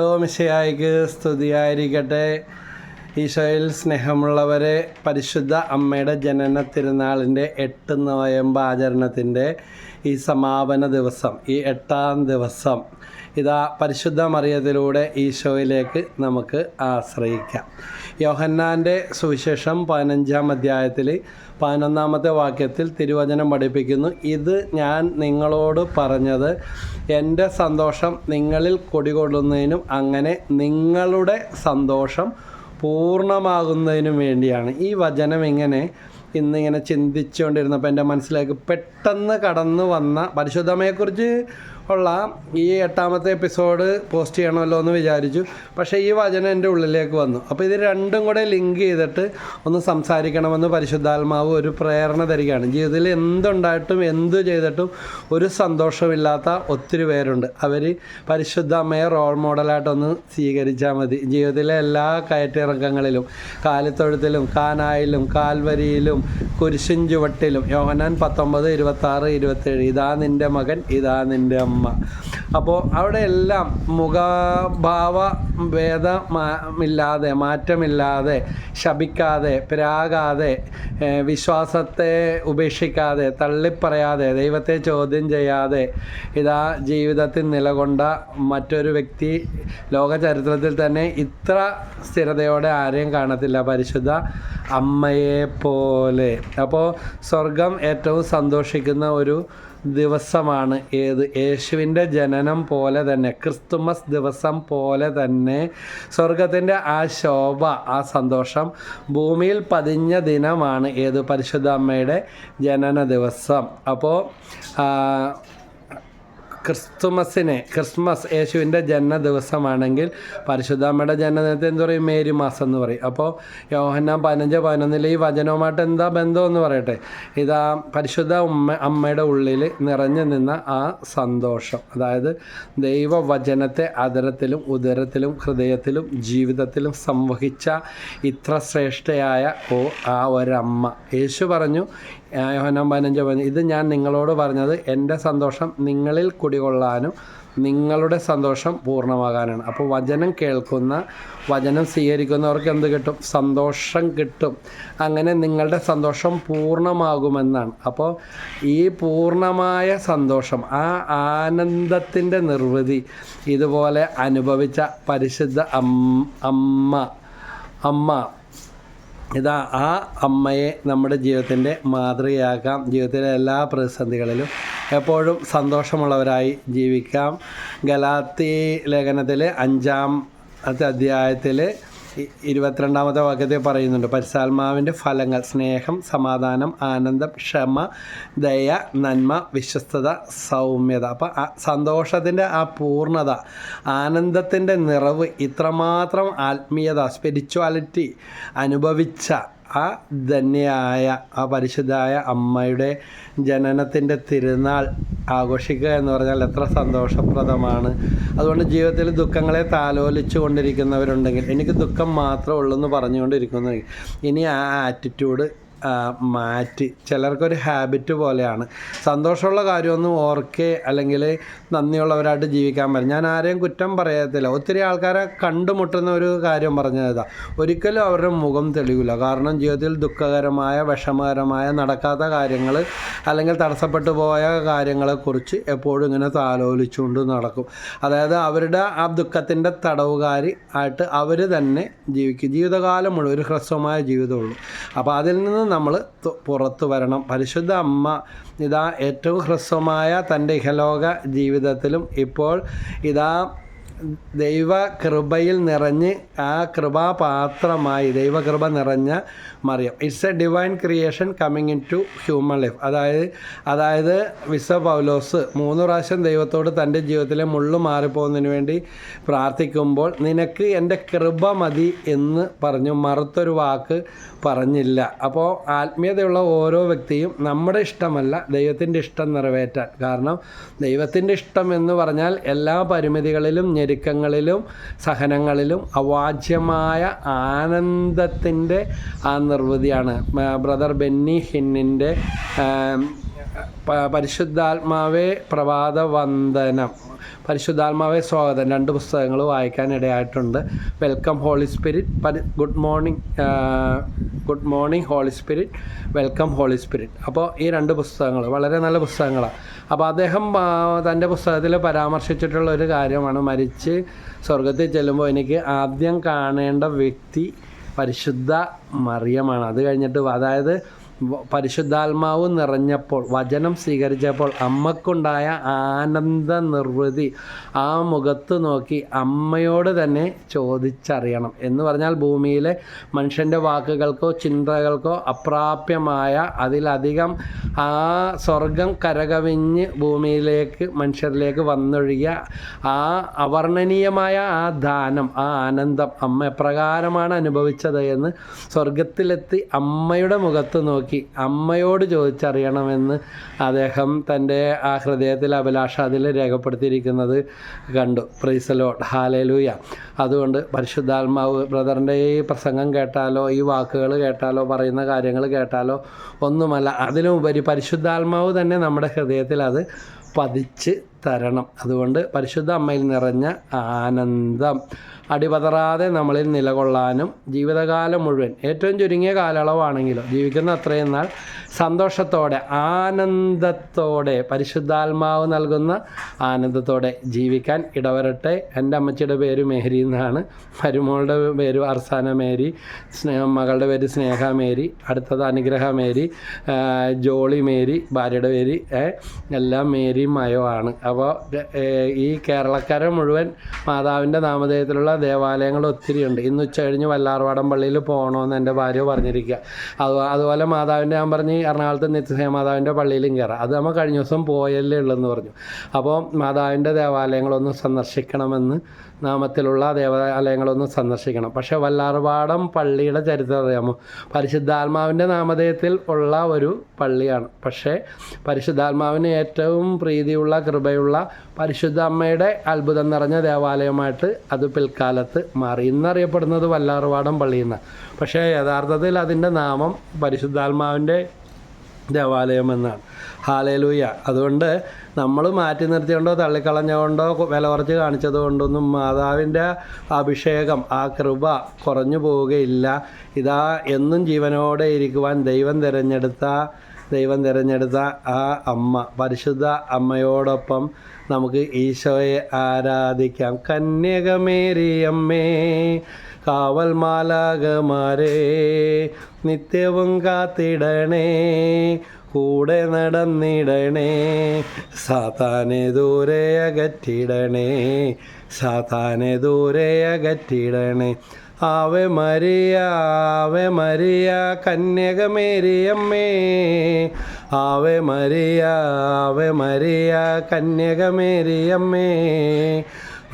മിശയായിക്ക് സ്തുതിയായിരിക്കട്ടെ. ഈശോയിൽ സ്നേഹമുള്ളവരെ പരിശുദ്ധ അമ്മയുടെ ജനന തിരുനാളിന്റെ എട്ട് നോയമ്പ് ആചരണത്തിന്റെ ഈ സമാപന ദിവസം ഈ എട്ടാം ദിവസം ഇതാ പരിശുദ്ധ മറിയത്തിലൂടെ ഈശോയിലേക്ക് നമുക്ക് ആശ്രയിക്കാം. യോഹന്നാന്റെ സുവിശേഷം പതിനഞ്ചാം അധ്യായത്തിൽ പതിനൊന്നാമത്തെ വാക്യത്തിൽ തിരുവചനം പഠിപ്പിക്കുന്നു. ഇത് ഞാൻ നിങ്ങളോട് പറഞ്ഞത് എന്റെ സന്തോഷം നിങ്ങളിൽ കൊടികൊള്ളുന്നതിനും അങ്ങനെ നിങ്ങളുടെ സന്തോഷം പൂർണമാകുന്നതിനും വേണ്ടിയാണ്. ഈ വചനം ഇങ്ങനെ ഇന്നിങ്ങനെ ചിന്തിച്ചുകൊണ്ടിരുന്നപ്പോൾ എന്റെ മനസ്സിലേക്ക് പെട്ടെന്ന് കടന്നു വന്ന പരിശുദ്ധമയെക്കുറിച്ച് ഉള്ള ഈ എട്ടാമത്തെ എപ്പിസോഡ് പോസ്റ്റ് ചെയ്യണമല്ലോ എന്ന് വിചാരിച്ചു. പക്ഷേ ഈ വചനം എന്റെ ഉള്ളിലേക്ക് വന്നു. അപ്പോൾ ഇത് രണ്ടും കൂടെ ലിങ്ക് ചെയ്തിട്ട് ഒന്ന് സംസാരിക്കണമെന്ന് പരിശുദ്ധാത്മാവ് ഒരു പ്രേരണ തരികയാണ്. ജീവിതത്തിൽ എന്തുണ്ടായിട്ടും എന്തു ചെയ്തിട്ടും ഒരു സന്തോഷമില്ലാത്ത ഒത്തിരി പേരുണ്ട്. അവർ പരിശുദ്ധ അമ്മയെ റോൾ മോഡലായിട്ടൊന്ന് സ്വീകരിച്ചാൽ മതി. ജീവിതത്തിലെ എല്ലാ കയറ്റിറക്കങ്ങളിലും കാലിത്തൊഴുത്തിലും കാനായിലും കാൽവരിയിലും കുരിശിൻ ചുവട്ടിലും യോഹനാൻ പത്തൊമ്പത് ഇരുപത്താറ് ഇരുപത്തേഴ്. ഇതാ നിന്റെ മകൻ ഇതാ നിന്റെ അമ്മ. അപ്പോൾ അവിടെ എല്ലാം മുഖഭാവ ഭേദമില്ലാതെ മാറ്റമില്ലാതെ ശപിക്കാതെ പിരാകാതെ വിശ്വാസത്തെ ഉപേക്ഷിക്കാതെ തള്ളിപ്പറയാതെ ദൈവത്തെ ചോദ്യം ചെയ്യാതെ ഇതാ ജീവിതത്തിൽ നിലകൊണ്ട മറ്റൊരു വ്യക്തി ലോക ചരിത്രത്തിൽ തന്നെ ഇത്ര സ്ഥിരതയോടെ ആരെയും കാണത്തില്ല. പരിശുദ്ധ അമ്മയെ പോലെ അപ്പോൾ സ്വർഗം ഏറ്റവും സന്തോഷിക്കുന്ന ഒരു ദിവസമാണ്. ഏത്? യേശുവിന്റെ ജനനം പോലെ തന്നെ ക്രിസ്തുമസ് ദിവസം പോലെ തന്നെ സ്വർഗത്തിന്റെ ആ ശോഭ ആ സന്തോഷം ഭൂമിയിൽ പതിഞ്ഞ ദിനമാണ്. ഏത്? പരിശുദ്ധ അമ്മയുടെ ജനന ദിവസം. അപ്പോൾ ക്രിസ്തുമസിനെ ക്രിസ്മസ് യേശുവിന്റെ ജനന ദിവസമാണെങ്കിൽ പരിശുദ്ധാമ്മയുടെ ജനനത്തെ എന്ത് പറയും? മേരി മാസം എന്ന് പറയും. അപ്പോൾ യോഹന്നാൻ പതിനഞ്ച് പതിനൊന്നിൽ ഈ വചനവുമായിട്ട് എന്താ ബന്ധം എന്ന് പറയട്ടെ? ഇതാ പരിശുദ്ധ ഉമ്മ അമ്മയുടെ ഉള്ളിൽ നിറഞ്ഞു നിന്ന ആ സന്തോഷം. അതായത് ദൈവവചനത്തെ അതരത്തിലും ഉദരത്തിലും ഹൃദയത്തിലും ജീവിതത്തിലും സംവഹിച്ച ഇത്ര ശ്രേഷ്ഠയായ ഓ ആ ഒരമ്മ. യേശു പറഞ്ഞു യോഹന്നാൻ പതിനഞ്ച് പതിനഞ്ച്. ഇത് ഞാൻ നിങ്ങളോട് പറഞ്ഞത് എന്റെ സന്തോഷം നിങ്ങളിൽ കുടികൊള്ളാനും നിങ്ങളുടെ സന്തോഷം പൂർണമാകാനാണ്. അപ്പോൾ വചനം കേൾക്കുന്ന വചനം സ്വീകരിക്കുന്നവർക്ക് എന്ത് കിട്ടും? സന്തോഷം കിട്ടും. അങ്ങനെ നിങ്ങളുടെ സന്തോഷം പൂർണമാകുമെന്നാണ്. അപ്പോൾ ഈ പൂർണമായ സന്തോഷം ആ ആനന്ദത്തിന്റെ നിർവൃതി ഇതുപോലെ അനുഭവിച്ച പരിശുദ്ധ അമ്മ അമ്മ ഇതാ ആ അമ്മയെ നമ്മുടെ ജീവിതത്തിന്റെ മാതൃകയാക്കാം. ജീവിതത്തിലെ എല്ലാ പ്രതിസന്ധികളിലും എപ്പോഴും സന്തോഷമുള്ളവരായി ജീവിക്കാം. ഗലാത്തി ലേഖനത്തിലെ അഞ്ചാം അധ്യായത്തിൽ ഇരുപത്തിരണ്ടാമത്തെ വാക്യത്തിൽ പറയുന്നുണ്ട്. പരിസാത്മാവിന്റെ ഫലങ്ങൾ സ്നേഹം സമാധാനം ആനന്ദം ക്ഷമ ദയ നന്മ വിശ്വസ്തത സൗമ്യത. അപ്പം ആ സന്തോഷത്തിന്റെ ആ പൂർണത ആനന്ദത്തിന്റെ നിറവ് ഇത്രമാത്രം ആത്മീയത സ്പിരിച്വാലിറ്റി അനുഭവിച്ച ആ ധന്യയായ ആ പരിശുദ്ധായ അമ്മയുടെ ജനനത്തിന്റെ തിരുനാൾ ആഘോഷിക്കുക എന്ന് പറഞ്ഞാൽ എത്ര സന്തോഷപ്രദമാണ്. അതുകൊണ്ട് ജീവിതത്തിൽ ദുഃഖങ്ങളെ താലോലിച്ചു കൊണ്ടിരിക്കുന്നവരുണ്ടെങ്കിൽ എനിക്ക് ദുഃഖം മാത്രമേ ഉള്ളൂ എന്ന് പറഞ്ഞുകൊണ്ടിരിക്കുന്നെങ്കിൽ ഇനി ആ ആറ്റിറ്റ്യൂഡ് മാറ്റി. ചിലർക്കൊരു ഹാബിറ്റ് പോലെയാണ്. സന്തോഷമുള്ള കാര്യമൊന്നും ഓർക്കേ അല്ലെങ്കിൽ നന്ദിയുള്ളവരായിട്ട് ജീവിക്കാൻ പറ്റും ഞാൻ ആരെയും കുറ്റം പറയത്തില്ല. ഒത്തിരി ആൾക്കാരെ കണ്ടുമുട്ടുന്ന ഒരു കാര്യം പറഞ്ഞതാ ഒരിക്കലും അവരുടെ മുഖം തെളിയില്ല കാരണം ജീവിതത്തിൽ ദുഃഖകരമായ വിഷമകരമായ നടക്കാത്ത കാര്യങ്ങൾ അല്ലെങ്കിൽ തടസ്സപ്പെട്ടു പോയ കാര്യങ്ങളെക്കുറിച്ച് എപ്പോഴും ഇങ്ങനെ താലോലിച്ചുകൊണ്ട് നടക്കും. അതായത് അവരുടെ ആ ദുഃഖത്തിന്റെ തടവുകാരി ആയിട്ട് അവർ തന്നെ ജീവിക്കും. ജീവിതകാലം ഒരു ഹ്രസ്വമായ ജീവിതമുള്ളൂ അപ്പോൾ അതിൽ നിന്ന് നമ്മൾ പുറത്തു വരണം. പരിശുദ്ധ അമ്മ ഇതാ ഏറ്റവും ഹ്രസ്വമായ തന്റെ ഇഹലോക ജീവിതത്തിലും ഇപ്പോൾ ഇതാ ദൈവ കൃപയിൽ നിറഞ്ഞ് ആ കൃപാപാത്രമായി ദൈവകൃപ നിറഞ്ഞ Mariyam. It's a divine creation coming into human life അതായത് അതായത് വിസ പൗലോസ് മൂന്ന് പ്രാവശ്യം ദൈവത്തോട് തന്റെ ജീവിതത്തിലെ മുള്ളു മാറിപ്പോകുന്നതിന് വേണ്ടി പ്രാർത്ഥിക്കുമ്പോൾ നിനക്ക് എന്റെ കൃപ മതി എന്ന് പറഞ്ഞു മറുത്തൊരു വാക്ക് പറഞ്ഞില്ല. അപ്പോൾ ആത്മീയതയുള്ള ഓരോ വ്യക്തിയും നമ്മുടെ ഇഷ്ടമല്ല ദൈവത്തിന്റെ ഇഷ്ടം നിറവേറ്റാൻ. കാരണം ദൈവത്തിന്റെ ഇഷ്ടം എന്ന് പറഞ്ഞാൽ എല്ലാ പരിമിതികളിലും ഞെരുക്കങ്ങളിലും സഹനങ്ങളിലും അവാച്യമായ ആനന്ദത്തിന്റെ ആ നിർവൃതിയാണ്. ബ്രദർ ബെന്നി ഹിന്നിന്റെ പരിശുദ്ധാത്മാവേ പ്രഭാത വന്ദനം പരിശുദ്ധാത്മാവേ സ്വാഗതം. രണ്ട് പുസ്തകങ്ങൾ വായിക്കാനിടയായിട്ടുണ്ട് വെൽക്കം ഹോളി സ്പിരിറ്റ് പരി good morning good morning Holy Spirit welcome Holy Spirit അപ്പോൾ ഈ രണ്ട് പുസ്തകങ്ങൾ വളരെ നല്ല പുസ്തകങ്ങളാണ്. അപ്പോൾ അദ്ദേഹം തന്റെ പുസ്തകത്തിൽ പരാമർശിച്ചിട്ടുള്ള ഒരു കാര്യമാണ്. മരിച്ച് സ്വർഗത്തിൽ ചെല്ലുമ്പോൾ എനിക്ക് ആദ്യം കാണേണ്ട വ്യക്തി പരിശുദ്ധ മറിയമാണ്. അത് കഴിഞ്ഞിട്ട് അതായത് പരിശുദ്ധാത്മാവ് നിറഞ്ഞപ്പോൾ വചനം സ്വീകരിച്ചപ്പോൾ അമ്മക്കുണ്ടായ ആനന്ദ നിർവൃതി ആ മുഖത്ത് നോക്കി അമ്മയോട് തന്നെ ചോദിച്ചറിയണം. എന്ന് പറഞ്ഞാൽ ഭൂമിയിലെ മനുഷ്യന്റെ വാക്കുകൾക്കോ ചിന്തകൾക്കോ അപ്രാപ്യമായ അതിലധികം ആ സ്വർഗം കരകവിഞ്ഞ് ഭൂമിയിലേക്ക് മനുഷ്യരിലേക്ക് വന്നൊഴുകിയ ആ അവർണനീയമായ ആ ദാനം ആ ആനന്ദം അമ്മ എപ്രകാരമാണ് അനുഭവിച്ചത് എന്ന് സ്വർഗത്തിലെത്തി അമ്മയുടെ മുഖത്ത് നോക്കി അമ്മയോട് ചോദിച്ചറിയണമെന്ന് അദ്ദേഹം തന്റെ ആ ഹൃദയത്തിൽ അഭിലാഷ അതിൽ രേഖപ്പെടുത്തിയിരിക്കുന്നത് കണ്ടു. പ്രൈസലോട്ട് ഹാലേലൂയ അതുകൊണ്ട് പരിശുദ്ധാത്മാവ് ബ്രദറിന്റെ ഈ പ്രസംഗം കേട്ടാലോ ഈ വാക്കുകൾ കേട്ടാലോ പറയുന്ന കാര്യങ്ങൾ കേട്ടാലോ ഒന്നുമല്ല അതിലുപരി പരിശുദ്ധാത്മാവ് തന്നെ നമ്മുടെ ഹൃദയത്തിൽ അത് പതിച്ച് തരണം. അതുകൊണ്ട് പരിശുദ്ധ അമ്മയിൽ നിറഞ്ഞ ആനന്ദം. അടിപതറാതെ നമ്മളിൽ നിലകൊള്ളാനും ജീവിതകാലം മുഴുവൻ ഏറ്റവും ചുരുങ്ങിയ കാലയളവാണെങ്കിലും ജീവിക്കുന്ന അത്രയും നാൾ സന്തോഷത്തോടെ ആനന്ദത്തോടെ പരിശുദ്ധാത്മാവ് നൽകുന്ന ആനന്ദത്തോടെ ജീവിക്കാൻ ഇടവരട്ടെ. എന്റെ അമ്മച്ചിയുടെ പേര് മേരി എന്നാണ്. മരുമോളുടെ പേര് അർസാന മേരി. സ്നേഹ മകളുടെ പേര് സ്നേഹ മേരി. അടുത്തത് അനുഗ്രഹ മേരി ജോളി മേരി ഭാര്യയുടെ പേര് എല്ലാം മേരി മയോ ആണ്. അപ്പോൾ ഈ കേരളക്കര മുഴുവൻ മാതാവിന്റെ നാമധേയത്തിലുള്ള ദേവാലയങ്ങൾ ഒത്തിരിയുണ്ട് ഇന്ന് ഉച്ച കഴിഞ്ഞ് വല്ലാർവാടം പള്ളിയിൽ പോകണമെന്ന് എന്റെ ഭാര്യ പറഞ്ഞിരിക്കുക. അത് അതുപോലെ മാതാവിന്റെ ഞാൻ പറഞ്ഞ് എറണാകുളത്ത് നിത്യസേ മാതാവിന്റെ പള്ളിയിലും കയറാം. അത് നമ്മൾ കഴിഞ്ഞ ദിവസം പോയല്ലേ ഉള്ളെന്ന് പറഞ്ഞു. അപ്പോൾ മാതാവിന്റെ ദേവാലയങ്ങളൊന്ന് സന്ദർശിക്കണമെന്ന് നാമത്തിലുള്ള ദേവാലയങ്ങളൊന്ന് സന്ദർശിക്കണം. പക്ഷേ വല്ലാർവാടം പള്ളിയുടെ ചരിത്രം അറിയാമോ? പരിശുദ്ധാത്മാവിന്റെ നാമധേയത്തിൽ ഉള്ള ഒരു പള്ളിയാണ്. പക്ഷേ പരിശുദ്ധാത്മാവിന് ഏറ്റവും പ്രീതിയുള്ള കൃപയുള്ള പരിശുദ്ധ അമ്മയുടെ അത്ഭുതം നിറഞ്ഞ ദേവാലയമായിട്ട് അത് പിൽക്കാലത്ത് മാറി. ഇന്നറിയപ്പെടുന്നത് വല്ലാറുവാടം പള്ളി എന്നാണ് പക്ഷേ യഥാർത്ഥത്തിൽ അതിന്റെ നാമം പരിശുദ്ധാത്മാവിന്റെ ദേവാലയം എന്നാണ് ഹാലേലൂയ. അതുകൊണ്ട് നമ്മൾ മാറ്റി നിർത്തിയോണ്ടോ തള്ളിക്കളഞ്ഞുകൊണ്ടോ വില കുറച്ച് കാണിച്ചത് കൊണ്ടൊന്നും മാതാവിന്റെ അഭിഷേകം ആ കൃപ കുറഞ്ഞു പോവുകയില്ല. ഇതാ എന്നും ജീവനോടെ ഇരിക്കുവാൻ ദൈവം തിരഞ്ഞെടുത്ത ദൈവം തിരഞ്ഞെടുത്ത ആ അമ്മ പരിശുദ്ധ അമ്മയോടൊപ്പം നമുക്ക് ഈശോയെ ആരാധിക്കാം. കന്യകമേരിയമ്മേ കാവൽ മാലാകമാരേ നിത്യവും കാത്തിടണേ കൂടെ നടന്നിടണേ സാത്താനെ ദൂരെ അകറ്റിടണേ സാത്താനെ ദൂരെ അകറ്റിടണേ. ആവെ മരിയ ആവെ മരിയ കന്യകമേരിയമ്മേ. Ave Maria Ave Maria കന്യകമേരിയമ്മേ.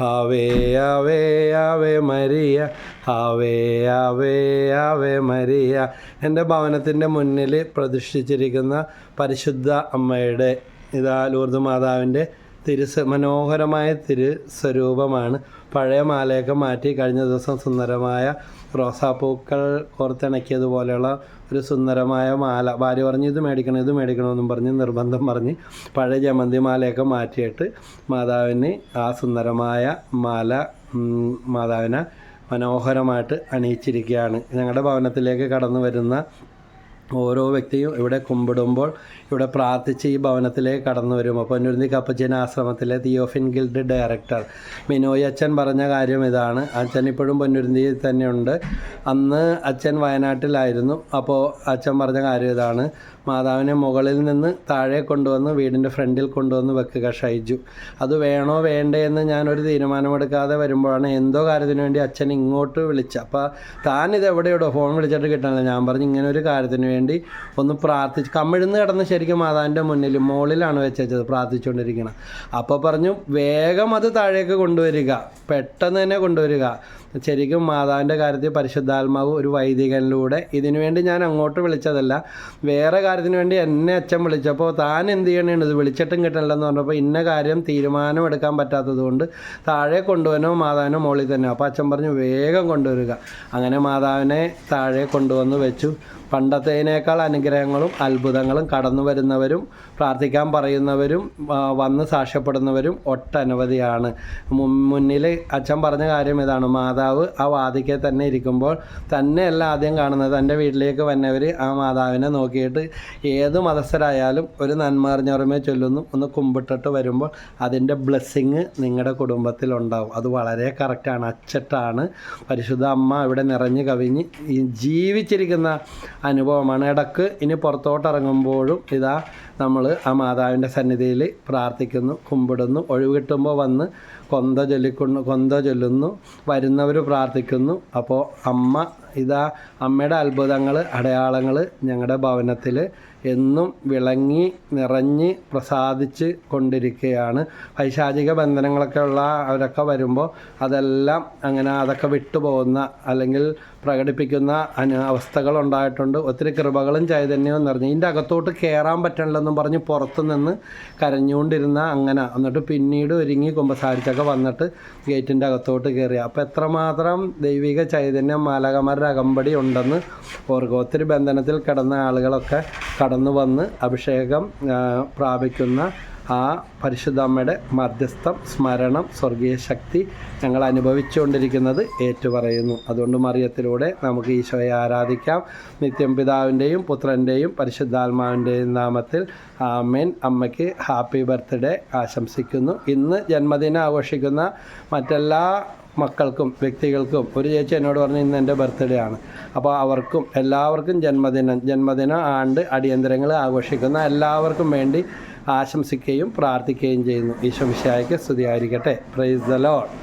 Ave Ave Ave Maria Ave Ave Ave Maria. എന്റെ ഭവനത്തിന്റെ മുന്നിൽ പ്രതിഷ്ഠിച്ചിരിക്കുന്ന പരിശുദ്ധ അമ്മയുടെ ഇതാ ലൂർദ് മാതാവിന്റെ തിരു മനോഹരമായ തിരു സ്വരൂപമാണ് പഴയ മാലയൊക്കെ മാറ്റി കഴിഞ്ഞ ദിവസം സുന്ദരമായ റോസാപ്പൂക്കൾ കോർത്തിണക്കിയതുപോലെയുള്ള ഒരു സുന്ദരമായ മാല. ഭാര്യ പറഞ്ഞ് ഇത് മേടിക്കണം ഇത് മേടിക്കണമെന്നും പറഞ്ഞ് നിർബന്ധം പറഞ്ഞ് പഴയ ജമന്തി മാലയൊക്കെ മാറ്റിയിട്ട് മാതാവിന് ആ സുന്ദരമായ മാല മാതാവിനെ മനോഹരമായിട്ട് അണിയിച്ചിരിക്കുകയാണ്. ഞങ്ങളുടെ ഭവനത്തിലേക്ക് കടന്നു വരുന്ന ഓരോ വ്യക്തിയും ഇവിടെ കുമ്പിടുമ്പോൾ ഇവിടെ പ്രാർത്ഥിച്ച് ഈ ഭവനത്തിലേക്ക് കടന്നു വരും. അപ്പോൾ പൊന്നുരുന്നി കപ്പച്ചൻ ആശ്രമത്തിലെ തിയോഫിൻ ഗിൽഡ് ഡയറക്ടർ മിനോയ് അച്ഛൻ പറഞ്ഞ കാര്യം ഇതാണ്. അച്ഛൻ ഇപ്പോഴും പൊന്നുരുന്തിയിൽ തന്നെയുണ്ട്. അന്ന് അച്ഛൻ വയനാട്ടിലായിരുന്നു. അപ്പോൾ അച്ഛൻ പറഞ്ഞ കാര്യം ഇതാണ്. മാതാവിനെ മുകളിൽ നിന്ന് താഴെ കൊണ്ടുവന്ന് വീടിന്റെ ഫ്രണ്ടിൽ കൊണ്ടുവന്ന് വെക്കുക ഷൈജു. അത് വേണോ വേണ്ടേ എന്ന് ഞാനൊരു തീരുമാനമെടുക്കാതെ വരുമ്പോഴാണ് എന്തോ കാര്യത്തിന് വേണ്ടി അച്ഛൻ ഇങ്ങോട്ട് വിളിച്ച അപ്പോൾ താൻ ഇത് എവിടെയോടോ? ഫോൺ വിളിച്ചിട്ട് കിട്ടണില്ല. ഞാൻ പറഞ്ഞു ഇങ്ങനെ ഒരു കാര്യത്തിന് വേണ്ടി ഒന്ന് പ്രാർത്ഥിച്ച് കമ്മിഴുന്ന് കിടന്ന് ശരിക്കും മാതാവിന്റെ മുന്നിൽ മുകളിലാണ് വെച്ചത് പ്രാർത്ഥിച്ചുകൊണ്ടിരിക്കണം അപ്പോൾ പറഞ്ഞു വേഗം അത് താഴേക്ക് കൊണ്ടുവരിക. പെട്ടെന്ന് തന്നെ കൊണ്ടുവരിക. ശരിക്കും മാതാവിന്റെ കാര്യത്തിൽ പരിശുദ്ധാത്മാവ് ഒരു വൈദികനിലൂടെ ഇതിനു വേണ്ടി ഞാൻ അങ്ങോട്ട് വിളിച്ചതല്ല. വേറെ കാര്യത്തിന് വേണ്ടി എന്നെ അച്ഛൻ വിളിച്ചപ്പോൾ താൻ എന്ത് ചെയ്യണേണ് ഇത് വിളിച്ചിട്ടും കിട്ടണില്ലെന്ന് പറഞ്ഞപ്പോൾ ഇന്ന കാര്യം തീരുമാനം എടുക്കാൻ പറ്റാത്തത് കൊണ്ട് താഴെ കൊണ്ടുവനോ മാതാവിനോ മുകളിൽ തന്നെ. അപ്പോൾ അച്ഛൻ പറഞ്ഞു വേഗം കൊണ്ടുവരിക. അങ്ങനെ മാതാവിനെ താഴെ കൊണ്ടുവന്ന് വെച്ചു. പണ്ടത്തേനേക്കാൾ അനുഗ്രഹങ്ങളും അത്ഭുതങ്ങളും കടന്നു വരുന്നവരും പ്രാർത്ഥിക്കാൻ പറയുന്നവരും വന്ന് സാക്ഷ്യപ്പെടുന്നവരും ഒട്ടനവധിയാണ്. മുന്നിൽ അച്ഛൻ പറഞ്ഞ കാര്യം ഇതാണ്. മാതാവ് ആ വാതിക്കെ തന്നെ ഇരിക്കുമ്പോൾ തന്നെയല്ല ആദ്യം കാണുന്നത്. തന്റെ വീട്ടിലേക്ക് വന്നവർ ആ മാതാവിനെ നോക്കിയിട്ട് ഏത് മതസ്ഥരായാലും ഒരു നന്മ ചൊല്ലുന്നു. ഒന്ന് കുമ്പിട്ടിട്ട് വരുമ്പോൾ അതിന്റെ ബ്ലെസ്സിങ് നിങ്ങളുടെ കുടുംബത്തിലുണ്ടാവും അത് വളരെ കറക്റ്റാണ്. അച്ചട്ടാണ്. പരിശുദ്ധ അമ്മ ഇവിടെ നിറഞ്ഞു കവിഞ്ഞ് ജീവിച്ചിരിക്കുന്ന അനുഭവമാണ്. ഇടയ്ക്ക് ഇനി പുറത്തോട്ട് ഇറങ്ങുമ്പോഴും ഇതാ നമ്മൾ ആ മാതാവിന്റെ സന്നിധിയിൽ പ്രാർത്ഥിക്കുന്നു കുമ്പിടുന്നു ഒഴിവ് കിട്ടുമ്പോൾ വന്ന് കൊന്ത ചൊല്ലിക്കുന്നു കൊന്ത ചൊല്ലുന്നു വരുന്നവർ പ്രാർത്ഥിക്കുന്നു. അപ്പോൾ അമ്മ ഇതാ അമ്മയുടെ അത്ഭുതങ്ങൾ അടയാളങ്ങൾ ഞങ്ങളുടെ ഭവനത്തിൽ എന്നും വിളങ്ങി നിറഞ്ഞ് പ്രസാദിച്ച് കൊണ്ടിരിക്കുകയാണ്. പൈശാചിക ബന്ധനങ്ങളൊക്കെ ഉള്ള അവരൊക്കെ വരുമ്പോൾ അതെല്ലാം അങ്ങനെ അതൊക്കെ വിട്ടുപോകുന്ന അല്ലെങ്കിൽ പ്രകടിപ്പിക്കുന്ന അവസ്ഥകൾ ഉണ്ടായിട്ടുണ്ട്. ഒത്തിരി കൃപകളും ചൈതന്യവും നിറഞ്ഞു. ഇതിന്റെ അകത്തോട്ട് കയറാൻ പറ്റണില്ലെന്നും പറഞ്ഞ് പുറത്തുനിന്ന് കരഞ്ഞുകൊണ്ടിരുന്ന അങ്ങനെ എന്നിട്ട് പിന്നീട് ഒരുങ്ങി കുമ്പസാരിച്ചൊക്കെ വന്നിട്ട് ഗേറ്റിന്റെ അകത്തോട്ട് കയറി അപ്പോൾ എത്രമാത്രം ദൈവിക ചൈതന്യം മാലകമാരുടെ അകമ്പടി ഉണ്ടെന്ന് ഓർക്കുക. ഒത്തിരി ബന്ധനത്തിൽ കിടന്ന ആളുകളൊക്കെ കടന്നു വന്ന് അഭിഷേകം പ്രാപിക്കുന്ന ആ പരിശുദ്ധ അമ്മയുടെ മധ്യസ്ഥം സ്മരണം സ്വർഗീയ ശക്തി ഞങ്ങൾ അനുഭവിച്ചുകൊണ്ടിരിക്കുന്നത് ഏറ്റുപറയുന്നു. അതുകൊണ്ട് മറിയത്തിലൂടെ നമുക്ക് ഈശോയെ ആരാധിക്കാം. നിത്യം പിതാവിന്റെയും പുത്രന്റെയും പരിശുദ്ധാത്മാവിന്റെയും നാമത്തിൽ ആമേൻ. അമ്മയ്ക്ക് ഹാപ്പി ബർത്ത്ഡേ ആശംസിക്കുന്നു. ഇന്ന് ജന്മദിനം ആഘോഷിക്കുന്ന മറ്റെല്ലാ മക്കൾക്കും വ്യക്തികൾക്കും ഒരു ചേച്ചി എന്നോട് പറഞ്ഞു ഇന്ന് എന്റെ ബർത്ത്ഡേ ആണ്. അപ്പോൾ അവർക്കും എല്ലാവർക്കും ജന്മദിനം ജന്മദിന ആണ്ട് അടിയന്തരങ്ങൾ ആഘോഷിക്കുന്ന എല്ലാവർക്കും വേണ്ടി ആശംസിക്കുകയും പ്രാർത്ഥിക്കുകയും ചെയ്യുന്നു. ഈശോ വിശായിക്ക് സ്തുതിയായിരിക്കട്ടെ. Praise the load